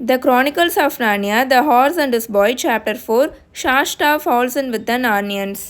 The Chronicles of Narnia the horse and his boy chapter four Shasta falls in with the Narnians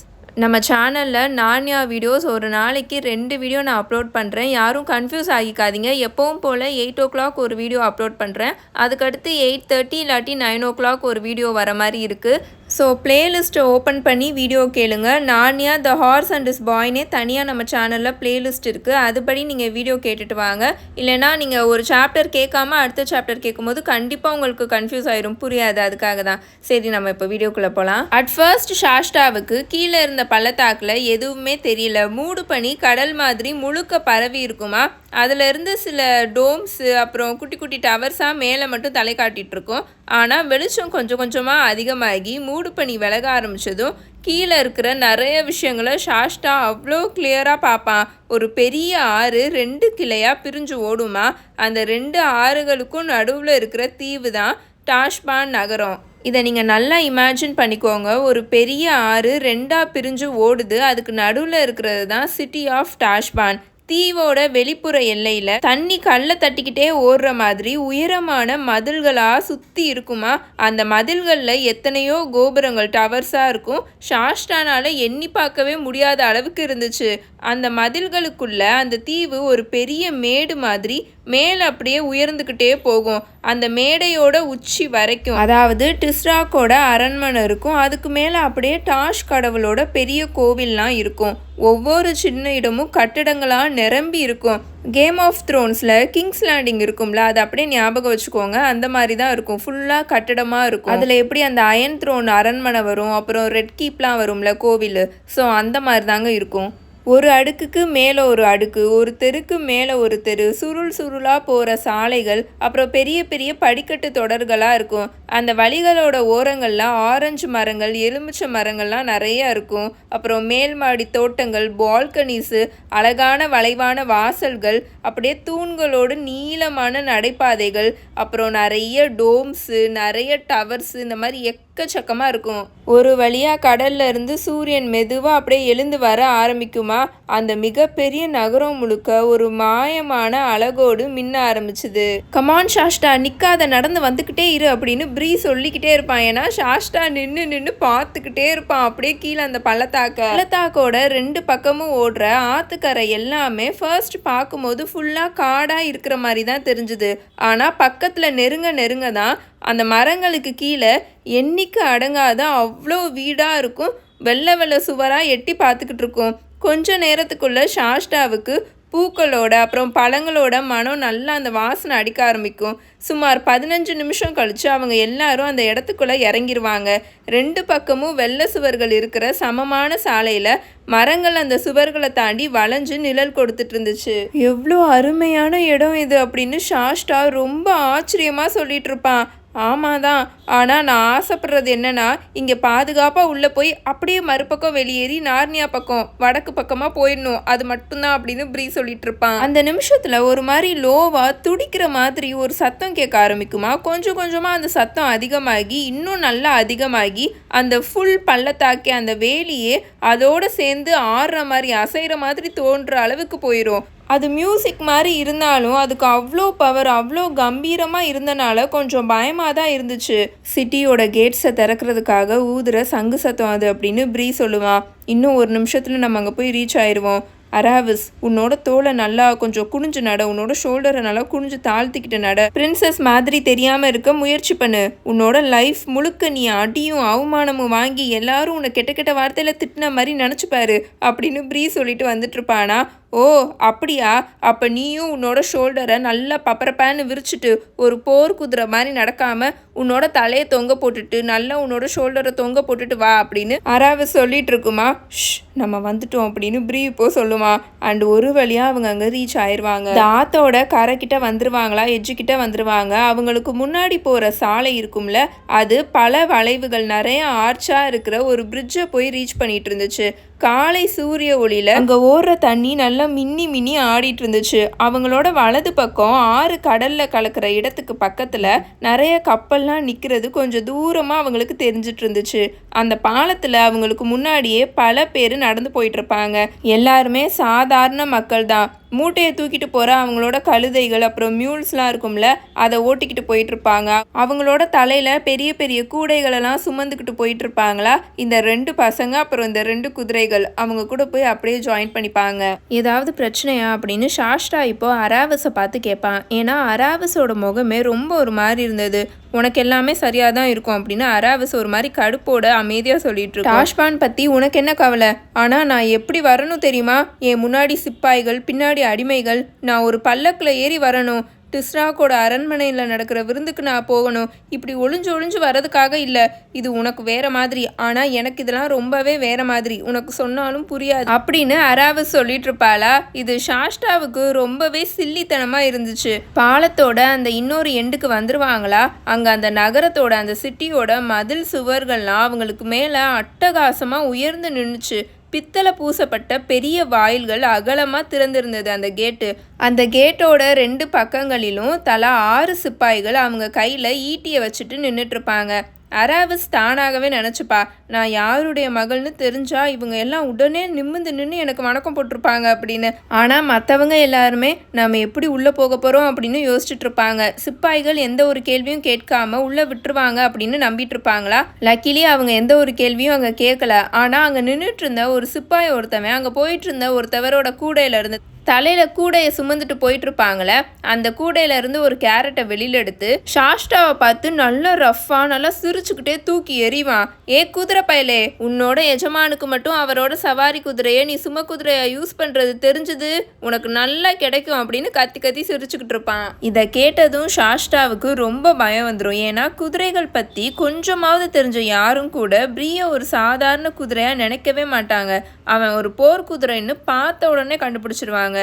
நம்ம சேனலில் நானியா videos ஒரு நாளைக்கு ரெண்டு video நான் upload பண்ணுறேன் யாரும் கன்ஃபியூஸ் ஆகிக்காதீங்க. எப்பவும் போல் எயிட் ஓ கிளாக் ஒரு வீடியோ அப்லோட் பண்ணுறேன் அதுக்கடுத்து எயிட் தேர்ட்டி இல்லாட்டி நைன் ஓ கிளாக் ஒரு வீடியோ வர மாதிரி இருக்குது ஸோ பிளேலிஸ்ட்டை ஓப்பன் பண்ணி வீடியோ கேளுங்க. நானியா த ஹார்ஸ் அண்ட் இஸ் பாய்னே தனியாக நம்ம சேனலில் பிளேலிஸ்ட் இருக்குது அதுபடி நீங்கள் வீடியோ கேட்டுட்டு வாங்க. இல்லைனா நீங்கள் ஒரு சாப்டர் கேட்காம அடுத்த சாப்டர் கேட்கும்போது கண்டிப்பாக உங்களுக்கு கன்ஃபியூஸ் ஆயிரும். புரியாது. அதுக்காக தான். சரி நம்ம இப்போ வீடியோக்குள்ளே போகலாம் அட் ஃபர்ஸ்ட் ஷாஷ்டாவுக்கு கீழே இருந்த பள்ளத்தாக்கில் எதுவுமே தெரியல. மூடு பண்ணி கடல் மாதிரி முழுக்க பரவி இருக்குமா? அதுலேருந்து சில டோம்ஸு அப்புறம் குட்டி குட்டி டவர்ஸாக மேலே மட்டும் தலை காட்டிகிட்ருக்கோம் ஆனால் வெளிச்சம் கொஞ்சம் கொஞ்சமாக அதிகமாகி மூடு பனி விலக ஆரம்பித்ததும் கீழே இருக்கிற நிறைய விஷயங்களை சாஷ்டா அவ்வளோ கிளியராக பார்ப்பான். ஒரு பெரிய ஆறு ரெண்டு கிளையாக பிரிஞ்சு ஓடுமா? அந்த ரெண்டு ஆறுகளுக்கும் நடுவில் இருக்கிற தீவு தான் டாஷ்பான் நகரம். இதை நீங்கள் நல்லா இமேஜின் பண்ணிக்கோங்க. ஒரு பெரிய ஆறு ரெண்டாக பிரிஞ்சு ஓடுது. அதுக்கு நடுவில் இருக்கிறது தான் சிட்டி ஆஃப் டாஷ்பான். தீவோட வெளிப்புற எல்லையில் தண்ணி கல்லை தட்டிக்கிட்டே ஓடுற மாதிரி உயரமான மதில்களாக சுற்றி இருக்குமா? அந்த மதில்களில் எத்தனையோ கோபுரங்கள் டவர்ஸாக இருக்கும். ஷாஷ்டானால் எண்ணி பார்க்கவே முடியாத அளவுக்கு இருந்துச்சு. அந்த மதில்களுக்குள்ள அந்த தீவு ஒரு பெரிய மேடு மாதிரி மேலே அப்படியே உயர்ந்துக்கிட்டே போகும். அந்த மேடையோட உச்சி வரைக்கும். அதாவது டிஸ்ராக்கோட அரண்மனை இருக்கும் அதுக்கு மேலே அப்படியே டாஷ் கடவுளோட பெரிய கோவில்லாம் இருக்கும். ஒவ்வொரு சின்ன இடமும் கட்டிடங்களாக நிரம்பி இருக்கும். கேம் ஆஃப் த்ரோன்ஸில் கிங்ஸ் லேண்டிங் இருக்கும்ல அதை அப்படியே ஞாபகம் வச்சுக்கோங்க. அந்த மாதிரி தான் இருக்கும். ஃபுல்லாக கட்டடமாக இருக்கும். அதில் எப்படி அந்த அயன் த்ரோன் அரண்மனை வரும் அப்புறம் ரெட் கீப்லாம் வரும்ல கோவில். ஸோ அந்த மாதிரி தாங்க இருக்கும். ஒரு அடுக்குக்கு மேலே ஒரு அடுக்கு ஒரு தெருக்கு மேலே ஒரு தெரு சுருள் சுருளாக போகிற சாலைகள் அப்புறம் பெரிய பெரிய படிக்கட்டு தொடர்களாக இருக்கும். அந்த வழிகளோட ஓரங்கள்லாம் ஆரஞ்சு மரங்கள் எலுமிச்சை மரங்கள்லாம் நிறையா இருக்கும். அப்புறம் மேல் மாடி தோட்டங்கள் பால்கனிஸு அழகான வளைவான வாசல்கள் அப்படியே தூண்களோடு நீளமான நடைபாதைகள் அப்புறம் நிறைய டோம்ஸு நிறைய டவர்ஸு இந்த மாதிரி எக்கச்சக்கமாக இருக்கும். ஒரு வழியாக கடல்ல இருந்து சூரியன் மெதுவாக அப்படியே எழுந்து வர ஆரம்பிக்குமா? அந்த மிகப்பெரிய நகரம் முழுக்க ஒரு மாயமான அழகோடு மின்ன ஆரம்பிச்சுது. கமான் ஷாஷ்டா நிற்காத நடந்து வந்துக்கிட்டே இரு அப்படின்னு ப்ரீ சொல்லிக்கிட்டே இருப்பான். ஏன்னா ஷாஷ்டா நின்று நின்று பார்த்துக்கிட்டே இருப்பான். அப்படியே கீழே அந்த பள்ளத்தாக்க. பள்ளத்தாக்கோட ரெண்டு பக்கமும் ஓடுற ஆத்துக்கரை எல்லாமே ஃபர்ஸ்ட் பார்க்கும்போது ஃபுல்லாக காடாக இருக்கிற மாதிரி தான் தெரிஞ்சுது. ஆனால் பக்கத்தில் நெருங்க நெருங்க தான் அந்த மரங்களுக்கு கீழே எண்ணிக்கை அடங்காத அவ்வளோ வீடாக இருக்கும். வெள்ளை வெள்ளை சுவராக எட்டி பார்த்துக்கிட்டு இருக்கோம். கொஞ்ச நேரத்துக்குள்ளே ஷாஷ்டாவுக்கு பூக்களோட அப்புறம் பழங்களோட மனம் நல்லா அந்த வாசனை அடிக்க ஆரம்பிக்கும். சுமார் பதினஞ்சு நிமிஷம் கழித்து அவங்க எல்லாரும் அந்த இடத்துக்குள்ளே இறங்கிடுவாங்க ரெண்டு பக்கமும் வெள்ளை சுவர்கள் இருக்கிற சமமான சாலையில் மரங்கள் அந்த சுவர்களை தாண்டி வளைஞ்சு நிழல் கொடுத்துட்டு இருந்துச்சு. எவ்வளோ அருமையான இடம் இது அப்படின்னு ஷாஸ்டா ரொம்ப ஆச்சரியமாக சொல்லிட்டு இருப்பான். ஆமாம் தான் ஆனால் நான் ஆசைப்படுறது என்னன்னா இங்கே பாதுகாப்பாக உள்ளே போய் அப்படியே மறுபக்கம் வெளியேறி நார்னியா பக்கம் வடக்கு பக்கமாக போயிடணும். அது மட்டும்தான் அப்படின்னு ப்ரீ சொல்லிட்டு இருப்பான். அந்த நிமிஷத்தில் ஒரு மாதிரி லோவாக துடிக்கிற மாதிரி ஒரு சத்தம் கேட்க ஆரம்பிக்குமா? கொஞ்சம் கொஞ்சமாக அந்த சத்தம் அதிகமாகி இன்னும் நல்லா அதிகமாகி அந்த ஃபுல் பள்ளத்தாக்கி அந்த வேலியே அதோடு சேர்ந்து ஆடுற மாதிரி அசைகிற மாதிரி தோன்ற அளவுக்கு போயிடும் அது மியூசிக் மாதிரி இருந்தாலும் அதுக்கு அவ்வளோ பவர் அவ்வளோ கம்பீரமாக இருந்தனால கொஞ்சம் பயமாக தான் இருந்துச்சு சிட்டியோட கேட்ஸை திறக்கிறதுக்காக ஊதுற சங்கு சத்தம் அது அப்படின்னு ப்ரீ சொல்லுவான். இன்னும் ஒரு நிமிஷத்தில் நம்ம அங்கே போய் ரீச் ஆயிடுவோம் அராவிஸ் உன்னோட தோலை நல்லா கொஞ்சம் குனிஞ்சு நட உன்னோட ஷோல்டரை நல்லா குனிஞ்சு தாழ்த்திக்கிட்டு நட. பிரின்சஸ் மாதிரி தெரியாம இருக்க முயற்சி பண்ணு. உன்னோட லைஃப் முழுக்க நீ அடியும் அவமானமும் வாங்கி எல்லாரும் உன்னை கெட்ட கெட்ட வார்த்தையில திட்டின மாதிரி நினச்சிப்பாரு அப்படின்னு ப்ரீ சொல்லிட்டு வந்துட்டு இருப்பானா. ஓ அப்படியா? அப்போ நீயும் உன்னோட ஷோல்டரை நல்லா பப்பரப்பான்னு விரிச்சிட்டு ஒரு போர் குதிரை மாதிரி நடக்காமல் உன்னோட தலையை தொங்க போட்டுட்டு நல்லா உன்னோட ஷோல்டரை தொங்க போட்டுட்டு வா அப்படின்னு அராவ சொல்லிட்டு இருக்குமா. ஷ் நம்ம வந்துட்டோம் அப்படின்னு பிரீப்போ இப்போ சொல்லுவான் அண்ட் ஒரு வழியாக அவங்க அங்கே ரீச் ஆயிடுவாங்க தாத்தோட கரைக்கிட்ட வந்துருவாங்களா? எஜ்ஜுக்கிட்ட வந்துருவாங்க. அவங்களுக்கு முன்னாடி போகிற சாலை இருக்கும்ல அது பல வளைவுகள் நிறைய ஆர்ச்சாக இருக்கிற ஒரு பிரிட்ஜை போய் ரீச் பண்ணிட்டு இருந்துச்சு. காலை சூரிய ஒளியில் அங்கே ஓடுற தண்ணி நல்லா மின்னி மின்னி ஆடிட்டு இருந்துச்சு. அவங்களோட வலது பக்கம் ஆறு கடலில் கலக்கிற இடத்துக்கு பக்கத்தில் நிறைய கப்பல்லாம் நிற்கிறது கொஞ்சம் தூரமாக அவங்களுக்கு தெரிஞ்சிட்டு இருந்துச்சு. அந்த பாலத்தில் அவங்களுக்கு முன்னாடியே பல பேர் நடந்து போயிட்டு இருப்பாங்க. எல்லாருமே சாதாரண மக்கள் தான் மூட்டையை தூக்கிட்டு போகிற அவங்களோட கழுதைகள் அப்புறம் மியூல்ஸ்லாம் இருக்கும்ல அதை ஓட்டிக்கிட்டு போயிட்டு இருப்பாங்க அவங்களோட தலையில் பெரிய பெரிய கூடைகளெல்லாம் சுமந்துக்கிட்டு போயிட்டு இருப்பாங்களா இந்த ரெண்டு பசங்க அப்புறம் இந்த ரெண்டு குதிரைகள் அவங்க கூட போய் அப்படியே ஜாயின் பண்ணிப்பாங்க. ஏதாவது பிரச்சனையா? அப்படின்னு சாஷ்டா இப்போ அராவஸை பார்த்து கேட்பான். ஏன்னா அராவஸோட முகமே ரொம்ப ஒரு மாதிரி இருந்தது. உனக்கு எல்லாமே சரியாக தான் இருக்கும் அப்படின்னு அராவிஸ் ஒரு மாதிரி கடுப்போட அமைதியாக சொல்லிட்டு இருக்கு டாஷ்பான் பற்றி உனக்கு என்ன கவலை? ஆனால் நான் எப்படி வரணும் தெரியுமா? என் முன்னாடி சிப்பாய்கள் பின்னாடி அடிமைகள் நான் ஒரு பல்லக்கில் ஏறி வரணும். டிஸ்ராக்கோட அரண்மனையில் நடக்கிற விருந்துக்கு நான் போகணும். இப்படி ஒளிஞ்சு ஒளிஞ்சு வர்றதுக்காக இல்லை. இது உனக்கு வேற மாதிரி. ஆனால் எனக்கு இதெல்லாம் ரொம்பவே வேற மாதிரி. உனக்கு சொன்னாலும் புரியாது. அப்படின்னு அராவ சொல்லிட்டு இருப்பாளா? இது ஷாஷ்டாவுக்கு ரொம்பவே சில்லித்தனமாக இருந்துச்சு. பாலத்தோட அந்த இன்னொரு எண்டுக்கு வந்துருவாங்களா? அங்கே அந்த நகரத்தோட அந்த சிட்டியோட மதில் சுவர்கள்லாம் அவங்களுக்கு மேலே அட்டகாசமாக உயர்ந்து நின்றுச்சு பித்தளை பூசப்பட்ட பெரிய வாயில்கள் அகலமாக திறந்திருந்தது அந்த கேட்டு. அந்த கேட்டோட ரெண்டு பக்கங்களிலும் தலா ஆறு சிப்பாய்கள் அவங்க கையில் ஈட்டியை வச்சுட்டு நின்றுட்டுருப்பாங்க அராவஸ் தானாகவே நினச்சிப்பா நான் யாருடைய மகள்னு தெரிஞ்சா இவங்க எல்லாம் உடனே நிமிந்து நின்று எனக்கு வணக்கம் போட்டிருப்பாங்க அப்படின்னு. ஆனால் மற்றவங்க எல்லாருமே நம்ம எப்படி உள்ளே போக போகிறோம் அப்படின்னு யோசிச்சுட்டு இருப்பாங்க. சிப்பாய்கள் எந்த ஒரு கேள்வியும் கேட்காம உள்ளே விட்டுருவாங்க அப்படின்னு நம்பிட்டு இருப்பாங்களா? லக்கிலி அவங்க எந்த ஒரு கேள்வியும் அங்கே கேட்கல. ஆனால் அங்கே நின்றுட்டு இருந்த ஒரு சிப்பாய் ஒருத்தவன் அங்கே போயிட்டு இருந்த ஒருத்தவரோட கூடையில இருந்து தலையில் கூடையை சுமந்துட்டு போயிட்டு இருப்பாங்களே அந்த கூடையில இருந்து ஒரு கேரட்டை வெளியில எடுத்து ஷாஷ்டாவை பார்த்து நல்லா ரஃப்பாக நல்லா சிரிச்சுக்கிட்டே தூக்கி எறிவான். ஏ குதிரை பயலே உன்னோட எஜமானுக்கு மட்டும் அவரோட சவாரி குதிரையை நீ சும குதிரையை யூஸ் பண்றது தெரிஞ்சது உனக்கு நல்லா கிடைக்கும் அப்படின்னு கத்தி கத்தி சிரிச்சுக்கிட்டு இருப்பான். இதை கேட்டதும் ஷாஷ்டாவுக்கு ரொம்ப பயம் வந்துடும் ஏன்னா குதிரைகள் பத்தி கொஞ்சமாவது தெரிஞ்ச யாரும் கூட பிரிய ஒரு சாதாரண குதிரையா நினைக்கவே மாட்டாங்க. அவன் ஒரு போர் குதிரைன்னு பார்த்த உடனே கண்டுபிடிச்சிருவாங்க.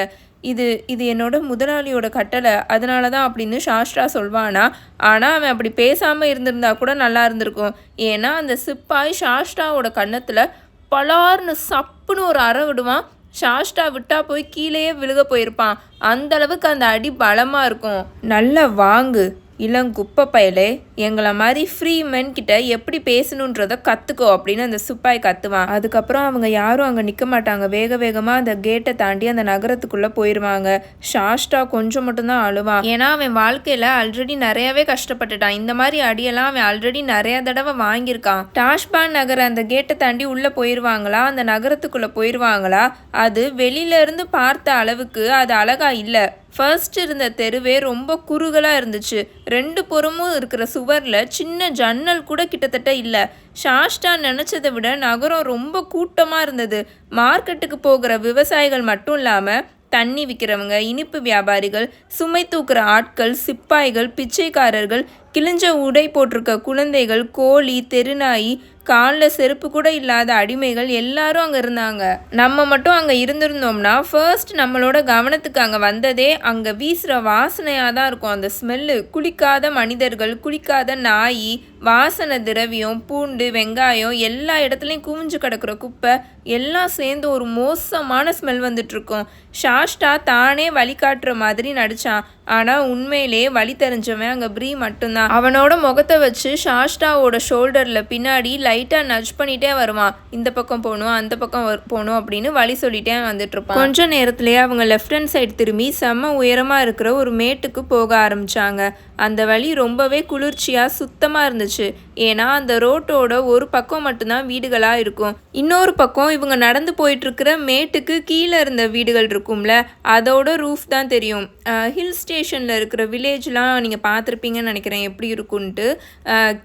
இது இது என்னோட முதலாளியோட கட்டளை. அதனால தான் அப்படின்னு சாஸ்ட்ரா சொல்வானா. ஆனால் அவன் அப்படி பேசாமல் இருந்திருந்தா கூட நல்லா இருந்திருக்கும். ஏன்னா அந்த சிப்பாய் சாஸ்ட்ராவோட கன்னத்தில் பலார்னு சப்புன்னு ஒரு அறை விடுவான். சாஷ்டா விட்டா போய் கீழேயே விழுக போயிருப்பான். அந்த அளவுக்கு அந்த அடி பலமாக இருக்கும். நல்லா வாங்கு இளங்குப்பை பயலே. எங்களை மாதிரி ஃப்ரீ மென் கிட்ட எப்படி பேசணுன்றத கற்றுக்கோ அப்படின்னு அந்த சிப்பாய் கத்துவான் அதுக்கப்புறம் அவங்க யாரும் அங்கே நிற்க மாட்டாங்க. வேக வேகமாக அந்த கேட்டை தாண்டி அந்த நகரத்துக்குள்ளே போயிடுவாங்க ஷாஷ்டா கொஞ்சம் மட்டும்தான் அழுவான் ஏன்னா அவன் வாழ்க்கையில் ஆல்ரெடி நிறையவே கஷ்டப்பட்டுட்டான். இந்த மாதிரி அடியெல்லாம் அவன் ஆல்ரெடி நிறைய தடவை வாங்கியிருக்கான். டாஷ்பான் நகர அந்த கேட்டை தாண்டி உள்ளே போயிடுவாங்களா அந்த நகரத்துக்குள்ளே போயிடுவாங்களா அது வெளியில இருந்து பார்த்த அளவுக்கு அது அழகா இல்லை. ஃபர்ஸ்ட் இருந்த தெருவே ரொம்ப குறுகலாக இருந்துச்சு. ரெண்டு புறமும் இருக்கிற சுவரில் சின்ன ஜன்னல் கூட கிட்டத்தட்ட இல்லை. ஷாஷ்டா நினச்சதை விட நகரம் ரொம்ப கூட்டமாக இருந்தது. மார்க்கெட்டுக்கு போகிற விவசாயிகள் மட்டும் இல்லாமல் தண்ணி விற்கிறவங்க இனிப்பு வியாபாரிகள் சுமை தூக்குற ஆட்கள் சிப்பாய்கள் பிச்சைக்காரர்கள் கிழிஞ்ச உடை போட்டிருக்க குழந்தைகள் கோழி தெருநாய் காலில் செருப்பு கூட இல்லாத அடிமைகள் எல்லாரும் அங்கே இருந்தாங்க. நம்ம மட்டும் அங்கே இருந்திருந்தோம்னா ஃபர்ஸ்ட் நம்மளோட கவனத்துக்கு அங்கே வந்ததே அங்கே வீசுகிற வாசனையாக தான் இருக்கும். அந்த ஸ்மெல்லு குளிக்காத மனிதர்கள் குளிக்காத நாய் வாசனை திரவியம் பூண்டு வெங்காயம் எல்லா இடத்துலையும் குவிஞ்சு கிடக்கிற குப்பை எல்லாம் சேர்ந்து ஒரு மோசமான ஸ்மெல் வந்துட்டுருக்கும். ஷாஷ்டா தானே வழிகாட்டுற மாதிரி நடித்தான் ஆனால் உண்மையிலே வழி தெரிஞ்சவன் அங்கே ப்ரீ மட்டும்தான். அவனோட முகத்தை வச்சு ஷாஷ்டாவோட ஷோல்டரில் பின்னாடி லைட்டாக நச் பண்ணிட்டே வருவான். இந்த பக்கம் போகணும் அந்த பக்கம் போகணும் அப்படின்னு வழி சொல்லிட்டே வந்துட்டு இருப்பான் கொஞ்ச நேரத்திலேயே அவங்க லெஃப்ட் ஹேண்ட் சைடு திரும்பி செம்ம உயரமாக இருக்கிற ஒரு மேட்டுக்கு போக ஆரம்பிச்சாங்க. அந்த வழி ரொம்பவே குளிர்ச்சியாக சுத்தமாக இருந்துச்சு. ஏன்னா அந்த ரோட்டோட ஒரு பக்கம் மட்டும்தான் வீடுகளாக இருக்கும். இன்னொரு பக்கம் இவங்க நடந்து போயிட்டுருக்கிற மேட்டுக்கு கீழே இருந்த வீடுகள் இருக்கும்ல அதோட ரூஃப் தான் தெரியும். ஹில் ஸ்டேஷனில் இருக்கிற வில்லேஜ்லாம் நீங்கள் பார்த்துருப்பீங்கன்னு நினைக்கிறேன் எப்படி இருக்குன்ட்டு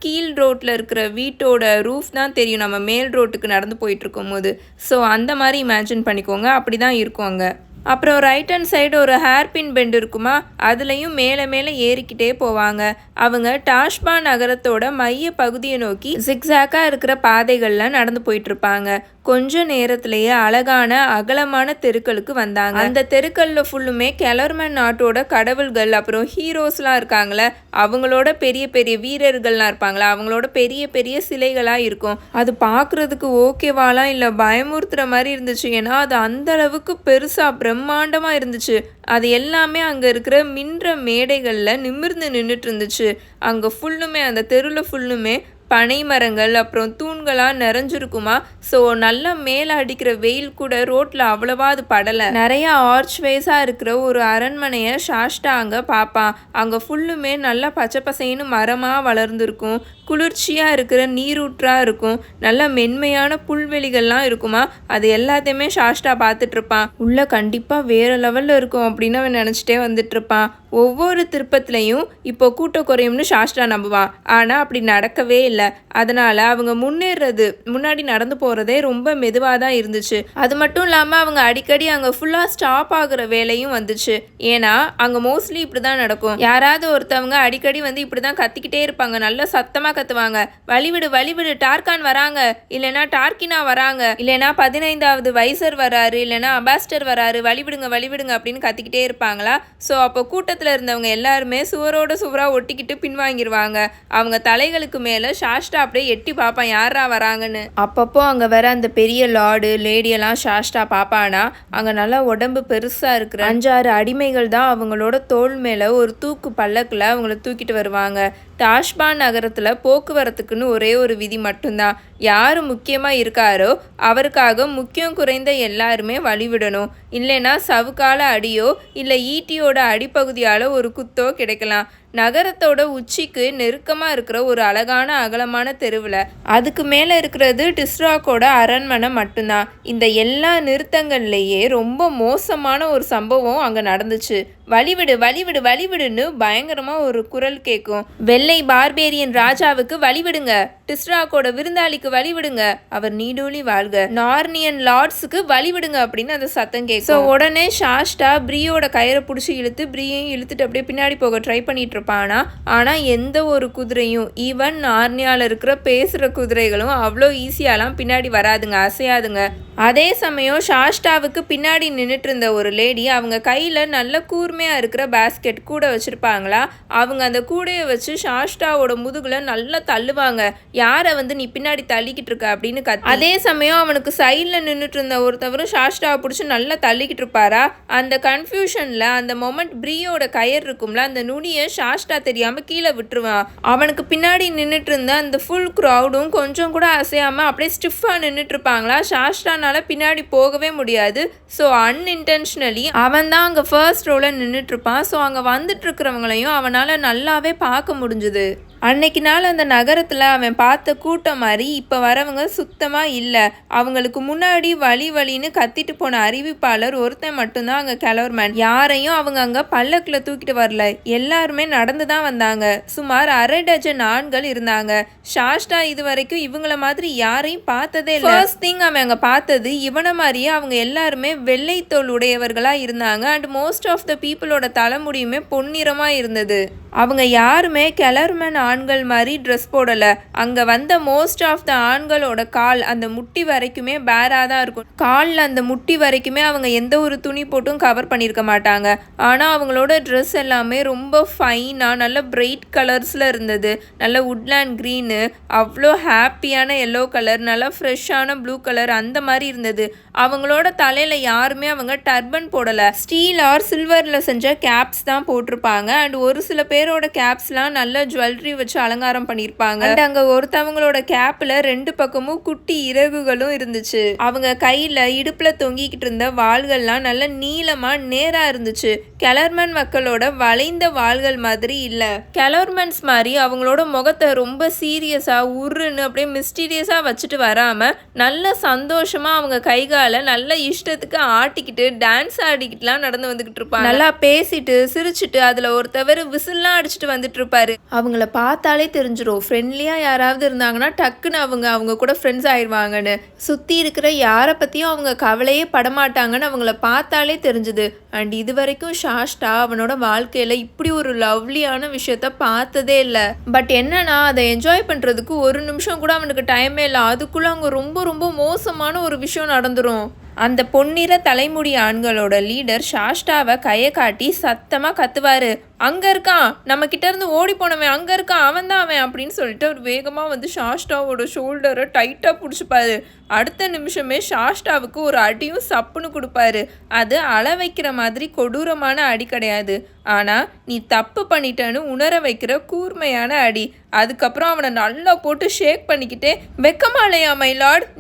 கீழ் ரோட்டில் இருக்கிற வீட்டோட ரூஃப் தான் தெரியும். நம்ம மேல் ரோட்டுக்கு நடந்து போயிட்டுருக்கும் போது ஸோ அந்த மாதிரி இமேஜின் பண்ணிக்கோங்க. அப்படி தான் இருக்கும் அங்கே. அப்புறம் ரைட் ஹேண்ட் சைடு ஒரு ஹேர்பின் பெண்ட் இருக்குமா? அதுலேயும் மேலே மேலே ஏறிக்கிட்டே போவாங்க. அவங்க டாஷ்பா நகரத்தோட மைய பகுதியை நோக்கி ஜிக்ஸாக்காக இருக்கிற பாதைகளில் நடந்து போயிட்டு இருப்பாங்க கொஞ்ச நேரத்திலேயே அழகான அகலமான தெருக்களுக்கு வந்தாங்க. அந்த தெருக்களில் ஃபுல்லுமே கெலர்மன் நாட்டோட கடவுள்கள் அப்புறம் ஹீரோஸ்லாம் இருக்காங்களே அவங்களோட பெரிய பெரிய வீரர்கள்லாம் இருப்பாங்களா? அவங்களோட பெரிய பெரிய சிலைகளாக இருக்கும். அது பார்க்குறதுக்கு ஓகேவாலாம் இல்லை பயமுறுத்துற மாதிரி இருந்துச்சு. ஏன்னா அது அந்த அளவுக்கு பெருசாக பிரம்மாண்டமாக இருந்துச்சு. அது எல்லாமே அங்கே இருக்கிற மின்ற மேடைகளில் நிமிர்ந்து நின்றுட்டு இருந்துச்சு. அங்கே ஃபுல்லுமே அந்த தெருவில் ஃபுல்லுமே பனை மரங்கள் அப்புறம் தூண்களாக நிறைஞ்சிருக்குமா? ஸோ நல்லா மேலே அடிக்கிற வெயில் கூட ரோட்டில் அவ்வளவா அது படலை. நிறைய ஆர்ச் வேஸாக இருக்கிற ஒரு அரண்மனையை ஷாஷ்டா அங்கே பார்ப்பான் அங்கே ஃபுல்லுமே நல்லா பச்சை பசைன்னு மரமாக வளர்ந்துருக்கும். குளிர்ச்சியாக இருக்கிற நீரூற்றாக இருக்கும். நல்ல மென்மையான புல்வெளிகள்லாம் இருக்குமா? அது எல்லாத்தையுமே ஷாஷ்டா பார்த்துட்டு இருப்பான் உள்ள கண்டிப்பாக வேற லெவலில் இருக்கும் அப்படின்னு அவன் நினச்சிட்டே வந்துட்டு இருப்பான் ஒவ்வொரு திருப்பத்துலையும் இப்போ கூட்டம் குறையும்னு சாஸ்டா நம்புவான். ஆனால் அப்படி நடக்கவே இல்லை. அதனால் அவங்க முன்னேறது முன்னாடி நடந்து போகிறதே ரொம்ப மெதுவாக தான் இருந்துச்சு. அது மட்டும் இல்லாமல் அவங்க அடிக்கடி அங்கே ஃபுல்லாக ஸ்டாப் ஆகுற வேலையும் வந்துச்சு. ஏன்னா அங்கே மோஸ்ட்லி இப்படி தான் நடக்கும். யாராவது ஒருத்தவங்க அடிக்கடி வந்து இப்படி தான் கத்திக்கிட்டே இருப்பாங்க. நல்லா சத்தமாக கத்துவாங்க வழிவிடு வழிவிடு டார்கான் வராங்க. இல்லைன்னா டார்கினா வராங்க. இல்லைன்னா பதினைந்தாவது வைசர் வராரு இல்லைன்னா அபாஸ்டர் வராரு வழிவிடுங்க வழிவிடுங்க அப்படின்னு கத்திக்கிட்டே இருப்பாங்களா? ஸோ அப்போ கூட்டத்தில் இருந்தவங்க எல்லாருமே சுவரோட சுவராக ஒட்டிக்கிட்டு பின்வாங்கிடுவாங்க அவங்க தலைகளுக்கு மேலே ஷாஸ்டா அப்படியே எட்டி பார்ப்பான் யாரா வராங்கன்னு? அப்பப்போ அங்கே வர அந்த பெரிய லார்டு லேடியெல்லாம் ஷாஷ்டா பார்ப்பானா அங்கே நல்லா உடம்பு பெருசாக இருக்கிற அஞ்சாறு அடிமைகள் தான் அவங்களோட தோல் மேலே ஒரு தூக்கு பல்லக்கில் அவங்கள தூக்கிட்டு வருவாங்க. டாஷ்பான் நகரத்தில் போக்குவரத்துக்குன்னு ஒரே ஒரு விதி மட்டும்தான். யார் முக்கியமாக இருக்காரோ அவருக்காக முக்கியம் குறைந்த எல்லாருமே வழிவிடணும். இல்லைன்னா சவுக்கால அடியோ இல்லை ஈட்டியோட அடிப்பகுதியால் ஒரு குத்தோ கிடைக்கலாம். நகரத்தோட உச்சிக்கு நெருக்கமாக இருக்கிற ஒரு அழகான அகலமான தெருவில் அதுக்கு மேலே இருக்கிறது டிஸ்ராக்கோட அரண்மனை மட்டும்தான். இந்த எல்லா நிறுத்தங்கள்லேயே ரொம்ப மோசமான ஒரு சம்பவம் அங்கே நடந்துச்சு. வழிவிடு வழிவிடு வழிவிடுன்னு பயங்கரமாக ஒரு குரல் கேட்கும் வெள்ளை பார்பேரியன் ராஜாவுக்கு வழிவிடுங்க. டிஸ்ராக்கோட விருந்தாளிக்கு வழிவிடுங்க. அவர் நீடூழி வாழ்க. நார்னியன் லார்ட்ஸுக்கு வழிவிடுங்க அப்படின்னு அந்த சத்தம் கேட்கும். ஸோ உடனே ஷாஷ்டா பிரியோட கயிறை பிடிச்சி இழுத்து பிரியையும் இழுத்துட்டு அப்படியே பின்னாடி போக ட்ரை பண்ணிட்டு இருப்பானா? ஆனால் எந்த ஒரு குதிரையும் ஈவன் நார்னியாவில் இருக்கிற பேசுகிற குதிரைகளும் அவ்வளோ ஈஸியாலாம் பின்னாடி வராதுங்க அசையாதுங்க. அதே சமயம் ஷாஷ்டாவுக்கு பின்னாடி நின்றுட்டு இருந்த ஒரு லேடி அவங்க கையில் நல்ல கூர்மையாக இருக்கிற பேஸ்கெட் கூட வச்சுருப்பாங்களா? அவங்க அந்த கூடையை வச்சு ஷாஷ்டாவோட முதுகில் நல்லா தள்ளுவாங்க. யாரை வந்து நீ பின்னாடி தள்ளிக்கிட்டு இருக்க அப்படின்னு கத்தி. அதே சமயம் அவனுக்கு சைடில் நின்றுட்டு இருந்த ஒருத்தவரும் ஷாஸ்டாவை பிடிச்சி நல்லா தள்ளிக்கிட்டு இருப்பாரா அந்த கன்ஃபியூஷனில் அந்த மொமெண்ட் பிரியோட கயிறு இருக்கும்ல அந்த நுனியை ஷாஸ்டா தெரியாமல் கீழே விட்டுருவான். அவனுக்கு பின்னாடி நின்றுட்டு இருந்த அந்த ஃபுல் க்ரௌடும் கொஞ்சம் கூட அசையாமல் அப்படியே ஸ்டிஃபாக நின்றுட்டு இருப்பாங்களா ஷாஷ்டானால பின்னாடி போகவே முடியாது. ஸோ அன்இன்டென்ஷனலி அவன் தான் அங்கே ஃபர்ஸ்ட் ரோவில் நின்றுட்டு இருப்பான் ஸோ அங்கே வந்துட்டு இருக்கிறவங்களையும் அவனால் நல்லாவே பார்க்க முடிஞ்சுது. அன்னைக்கு நாள் அந்த நகரத்தில் அவன் பார்த்த கூட்டம் மாதிரி இப்போ வரவங்க சுத்தமாக இல்லை. அவங்களுக்கு முன்னாடி வழி வழின்னு கத்திட்டு போன அறிவிப்பாளர் ஒருத்தன் மட்டும்தான் அங்கே கிளவர்மேன். யாரையும் அவங்க அங்கே பல்லக்கில் தூக்கிட்டு வரல. எல்லாருமே நடந்து தான் வந்தாங்க. சுமார் அரை டஜன் ஆண்கள் இருந்தாங்க. ஷாஷ்டா இது வரைக்கும் இவங்கள மாதிரி யாரையும் பார்த்ததே இல்லை. ஃபர்ஸ்ட் திங் அவன் அங்கே பார்த்தது இவனை மாதிரியே அவங்க எல்லாருமே வெள்ளை தோல் உடையவர்களாக இருந்தாங்க. அண்ட் மோஸ்ட் ஆஃப் த பீப்புளோட தலைமுடியுமே பொன்னிறமாக இருந்தது. அவங்க யாருமே கிளர்மேன் ஆண்கள் மாதிரி ட்ரெஸ் போடலை. அங்கே வந்த மோஸ்ட் ஆஃப் த ஆண்களோட கால் அந்த முட்டி வரைக்குமே பேராக தான் இருக்கும். காலில் அந்த முட்டி வரைக்குமே அவங்க எந்த ஒரு துணி போட்டும் கவர் பண்ணியிருக்க மாட்டாங்க. ஆனால் அவங்களோட ட்ரெஸ் எல்லாமே ரொம்ப ஃபைனாக நல்ல பிரைட் கலர்ஸில் இருந்தது. நல்ல உட்லேண்ட் க்ரீனு அவ்வளோ ஹாப்பியான எல்லோ கலர் நல்லா ஃப்ரெஷ்ஷான ப்ளூ கலர் அந்த மாதிரி இருந்தது. அவங்களோட தலையில் யாருமே அவங்க டர்பன் போடலை. ஸ்டீல் ஆர் சில்வரில் செஞ்ச கேப்ஸ் தான் போட்டிருப்பாங்க. அண்ட் ஒரு சில பேரோட கேப்ஸ்லாம் நல்ல ஜுவல்லரி வச்சு அலங்காரம் பண்ணியிருப்பாங்க அண்ட் அங்கே ஒருத்தவங்களோட கேப்பில் ரெண்டு பக்கமும் குட்டி இறகுகளும் இருந்துச்சு. அவங்க கையில் இடுப்பில் தொங்கிக்கிட்டு இருந்த வாள்கள்லாம் நல்ல நீளமாக நேராக இருந்துச்சு. கெலர்மன் மக்களோட வளைந்த வாள்கள் மாதிரி இல்லை. கெலர்மன்ஸ் மாதிரி அவங்களோட முகத்தை ரொம்ப சீரியஸாக உருன்னு அப்படியே மிஸ்டீரியஸாக வச்சுட்டு வராமல் நல்ல சந்தோஷமாக அவங்க கைகால நல்ல இஷ்டத்துக்கு ஆட்டிக்கிட்டு டான்ஸ் ஆடிக்கிட்டுலாம் நடந்து வந்துக்கிட்டு இருப்பாங்க. நல்லா பேசிட்டு சிரிச்சிட்டு அதில் ஒருத்தவர் விசில்லாம் அடிச்சுட்டு வந்துட்டு இருப்பாரு. அவங்கள பார்த்தாலே தெரிஞ்சிடும் ஃப்ரெண்ட்லியாக யாராவது இருந்தாங்கன்னா டக்குன்னு அவங்க அவங்க கூட ஃப்ரெண்ட்ஸ் ஆயிடுவாங்கன்னு சுற்றி இருக்கிற யாரை பற்றியும் அவங்க கவலையே படமாட்டாங்கன்னு அவங்கள பார்த்தாலே தெரிஞ்சுது. அண்ட் இது வரைக்கும் ஷாஷ்டா அவனோட வாழ்க்கையில் இப்படி ஒரு லவ்லியான விஷயத்த பார்த்ததே இல்லை. பட் என்னன்னா அதை என்ஜாய் பண்ணுறதுக்கு ஒரு நிமிஷம் கூட அவனுக்கு டைமே இல்லை. அதுக்குள்ளே அவங்க ரொம்ப ரொம்ப மோசமான ஒரு விஷயம் நடந்துரும். அந்த பொன்னிற தலைமுடி ஆண்களோட லீடர் ஷாஷ்டாவை கையை காட்டி சத்தமாக கத்துவாரு. அங்கே இருக்கான் நம்ம கிட்டேருந்து ஓடி போனவன் அங்கே இருக்கான் அவன் தான் அவன் அப்படின்னு சொல்லிட்டு அவர் வேகமாக வந்து ஷாஷ்டாவோட ஷோல்டரை டைட்டாக பிடிச்சிப்பாரு. அடுத்த நிமிஷமே ஷாஷ்டாவுக்கு ஒரு அடியும் சப்புன்னு கொடுப்பாரு. அது அள வைக்கிற மாதிரி கொடூரமான அடி கிடையாது. ஆனால் நீ தப்பு பண்ணிட்டேன்னு உணர வைக்கிற கூர்மையான அடி. அதுக்கப்புறம் அவனை நல்லா போட்டு ஷேக் பண்ணிக்கிட்டே வெக்கமா இல்லையா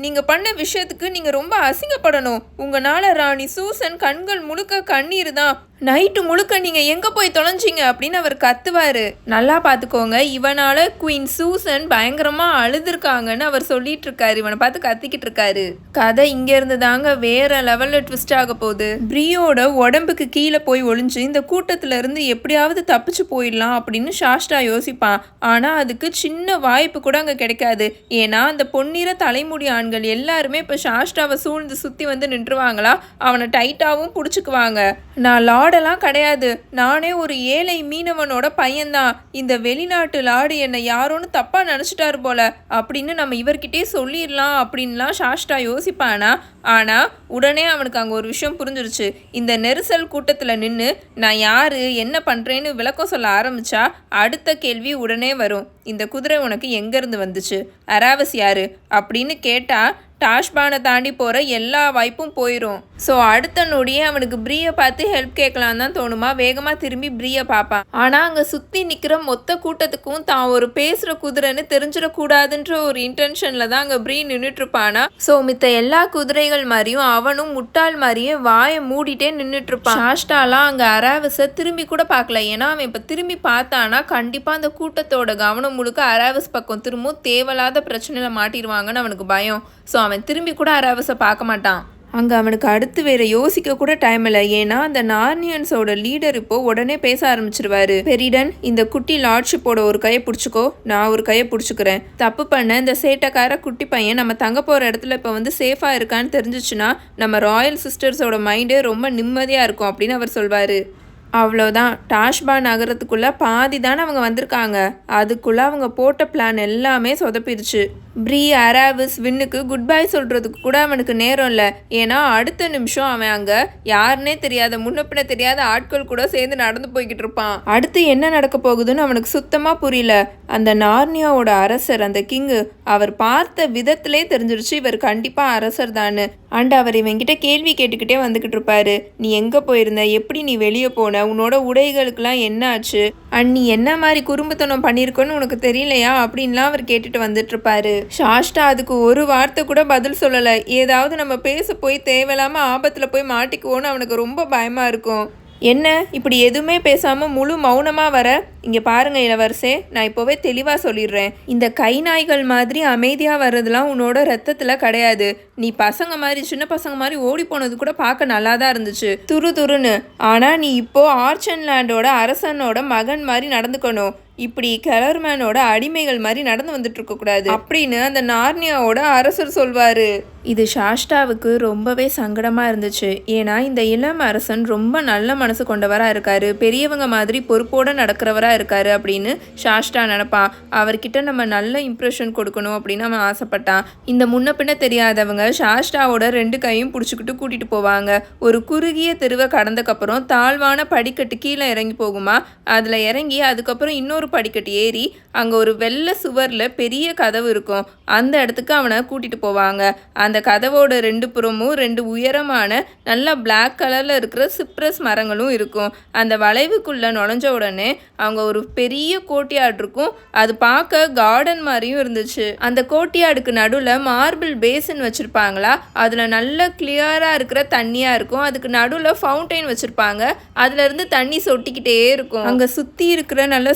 நீங்கள் பண்ண விஷயத்துக்கு நீங்கள் ரொம்ப அசிங்கப்படணும். உங்களால் ராணி சூசன் கண்கள் முழுக்க கண்ணீர் தான். நைட்டு முழுக்க நீங்கள் எங்கே போய் தொலைஞ்சிங்க அப்படின்னு அவர் கத்துவார். நல்லா பார்த்துக்கோங்க இவனால் குயின் சூசன் பயங்கரமாக அழுதுருக்காங்கன்னு அவர் சொல்லிட்டு இருக்காரு இவனை பார்த்து கத்திக்கிட்டு இருக்காரு கதை இங்கேருந்து தாங்க வேற லெவலில் ட்விஸ்ட் ஆக போகுது. பிரியோட உடம்புக்கு கீழே போய் ஒளிஞ்சு இந்த கூட்டத்தில் இருந்து எப்படியாவது தப்பிச்சு போயிடலாம் அப்படின்னு ஷாஸ்டா யோசிப்பான். ஆனால் அதுக்கு சின்ன வாய்ப்பு கூட அங்கே கிடைக்காது. ஏன்னா அந்த பொன்னிற தலைமுடி ஆண்கள் எல்லாருமே இப்போ ஷாஸ்டாவை சூழ்ந்து சுற்றி வந்து நின்றுவாங்களா? அவனை டைட்டாகவும் பிடிச்சிக்குவாங்க. நான் லாடெல்லாம் கிடையாது. நானே ஒரு ஏழை மீனவனோட பையன்தான். இந்த வெளிநாட்டு லாடு என்னை யாரோன்னு தப்பாக நினச்சிட்டாரு போல. அப்படின்னு நம்ம இவர்கிட்டயே சொல்லிடலாம் அப்படின்லாம் சாஷ்டா யோசிப்பானா? ஆனால் உடனே அவனுக்கு அங்கே ஒரு விஷயம் புரிஞ்சிருச்சு. இந்த நெரிசல் கூட்டத்தில் நின்று நான் யார்? என்ன பண்ணுறேன்னு விளக்கம் சொல்ல ஆரம்பிச்சா அடுத்த கேள்வி உடனே வரும். இந்த குதிரை உனக்கு எங்கேருந்து வந்துச்சு? அராவஸ் யாரு அப்படின்னு கேட்டால் டாஷ்பானை தாண்டி போகிற எல்லா வாய்ப்பும் போயிடும் ஸோ அடுத்த நொடியே அவனுக்கு பிரியை பார்த்து ஹெல்ப் கேட்கலாம் தான் தோணுமா? வேகமாக திரும்பி பிரியை பார்ப்பான். ஆனால் அங்கே சுற்றி நிற்கிற மொத்த கூட்டத்துக்கும் தான் ஒரு பேசுகிற குதிரைன்னு தெரிஞ்சிடக்கூடாதுன்ற ஒரு இன்டென்ஷனில் தான் அங்கே ப்ரீ நின்றுட்டுருப்பானா ஸோ மித்த எல்லா குதிரைகள் மாதிரியும் அவனும் முட்டாள் மாதிரியே வாயை மூடிட்டே நின்றுட்டு இருப்பான் ஷாஷ்டாலாம் அங்கே அராவஸை திரும்பி கூட பார்க்கல. ஏன்னா அவன் இப்போ திரும்பி பார்த்தானா கண்டிப்பாக அந்த கூட்டத்தோட கவனம் முழுக்க அராவஸ் பக்கம் திரும்பவும் தேவையில்லாத பிரச்சனையில் மாட்டிடுவாங்கன்னு அவனுக்கு பயம். ஸோ அவன் திரும்பி கூட அரவசை பார்க்க மாட்டான். அங்கே அவனுக்கு அடுத்து வேற யோசிக்க கூட டைம் இல்லை. ஏன்னா அந்த நார்னியன்ஸோட லீடர் இப்போ உடனே பேச ஆரம்பிச்சிருவாரு. பெரிடன் இந்த குட்டி லார்ட்ஷிப்போட ஒரு கையை பிடிச்சிக்கோ. நான் ஒரு கையை பிடிச்சிக்கிறேன். தப்பு பண்ண இந்த சேட்டைக்கார குட்டி பையன் நம்ம தங்க போகிற இடத்துல இப்போ வந்து சேஃபாக இருக்கான்னு தெரிஞ்சிச்சுன்னா நம்ம ராயல் சிஸ்டர்ஸோட மைண்டே ரொம்ப நிம்மதியாக இருக்கும் அப்படின்னு அவர் சொல்வார். அவ்வளோதான் டாஷ்பா நகரத்துக்குள்ளே பாதி தானே அவங்க வந்திருக்காங்க. அதுக்குள்ளே அவங்க போட்ட பிளான் எல்லாமே சொதப்பிடுச்சு. ப்ரீ அராவிஸ் வின்னுக்கு குட் பை சொல்கிறதுக்கு கூட அவனுக்கு நேரம் இல்லை. ஏன்னா அடுத்த நிமிஷம் அவன் அங்கே யாருன்னே தெரியாத முன்னப்பின தெரியாத ஆட்கள் கூட சேர்ந்து நடந்து போய்கிட்டு இருப்பான். அடுத்து என்ன நடக்க போகுதுன்னு அவனுக்கு சுத்தமாக புரியல. அந்த நார்னியாவோட அரசர் அந்த கிங்கு அவர் பார்த்த விதத்திலே தெரிஞ்சிருச்சு இவர் கண்டிப்பாக அரசர் தான் அண்ட் அவர் இவங்கிட்ட கேள்வி கேட்டுக்கிட்டே வந்துக்கிட்டு இருப்பாரு. நீ எங்கே போயிருந்த? எப்படி நீ வெளியே போன? உன்னோட உடைகளுக்கெல்லாம் என்ன ஆச்சு அண்ட் நீ என்ன மாதிரி குறும்புத்தனம் பண்ணியிருக்கோன்னு உனக்கு தெரியலையா? அப்படின்லாம் அவர் கேட்டுட்டு வந்துட்டு இருப்பாரு ஷாஷ்டா அதுக்கு ஒரு வார்த்தை கூட பதில் சொல்லலை. ஏதாவது நம்ம பேச போய் தேவையில்லாமல் ஆபத்தில் போய் மாட்டிக்குவோன்னு அவனுக்கு ரொம்ப பயமாக இருக்கும். என்ன? இப்படி எதுவுமே பேசாமல் முழு மௌனமாக வர? இங்கே பாருங்க இளவரசே நான் இப்போவே தெளிவாக சொல்லிடுறேன். இந்த கை நாய்கள் மாதிரி அமைதியாக வர்றதுலாம் உன்னோட ரத்தத்தில் கிடையாது. நீ பசங்க மாதிரி சின்ன பசங்க மாதிரி ஓடி போனது கூட பார்க்க நல்லா தான் இருந்துச்சு. துரு துருன்னு. ஆனால் நீ இப்போது ஆர்ச்சன் லேண்டோட அரசனோட மகன் மாதிரி நடந்துக்கணும். இப்படி கலர்மேனோட அடிமைகள் மாதிரி நடந்து வந்துட்டு இருக்க கூடாது அப்படின்னு அந்த நார்னியாவோட அரசர் சொல்வாரு. இது ஷாஷ்டாவுக்கு ரொம்பவே சங்கடமா இருந்துச்சு. ஏன்னா இந்த இளம் அரசன் ரொம்ப நல்ல மனசு கொண்டவரா இருக்காரு. பெரியவங்க மாதிரி பொறுப்போட நடக்கிறவரா இருக்காரு அப்படின்னு ஷாஷ்டா நினைப்பான் அவர்கிட்ட நம்ம நல்ல இம்ப்ரெஷன் கொடுக்கணும் அப்படின்னு அவன் ஆசைப்பட்டான். இந்த முன்ன பின்ன தெரியாதவங்க ஷாஷ்டாவோட ரெண்டு கையும் பிடிச்சிக்கிட்டு கூட்டிட்டு போவாங்க. ஒரு குறுகிய தெருவை கடந்தக்கப்புறம் தாழ்வான படிக்கட்டு கீழே இறங்கி போகுமா? அதில் இறங்கி அதுக்கப்புறம் இன்னொரு படிக்கட்டு ஏறி அங்கே ஒரு வெள்ளை சுவரில் பெரிய கதவு இருக்கும். அந்த இடத்துக்கு அவனை கூட்டிகிட்டு போவாங்க. அந்த கதவோட ரெண்டு புறமும் ரெண்டு உயரமான நல்லா பிளாக் கலரில் இருக்கிற சிப்ரஸ் மரங்களும் இருக்கும். அந்த வளைவுக்குள்ளே நுழைஞ்ச உடனே அவங்க ஒரு பெரிய கோட்டியாடு இருக்கும். அது பார்க்க கார்டன் மாதிரியும் இருந்துச்சு. அந்த கோட்டியாடுக்கு நடுவில் மார்பிள் பேசின் வச்சுருப்பாங்களா? அதில் நல்ல கிளியராக இருக்கிற தண்ணியாக இருக்கும். அதுக்கு நடுவில் ஃபவுண்டைன் வச்சுருப்பாங்க. அதுலேருந்து தண்ணி சொட்டிக்கிட்டே இருக்கும். அங்கே சுற்றி இருக்கிற நல்ல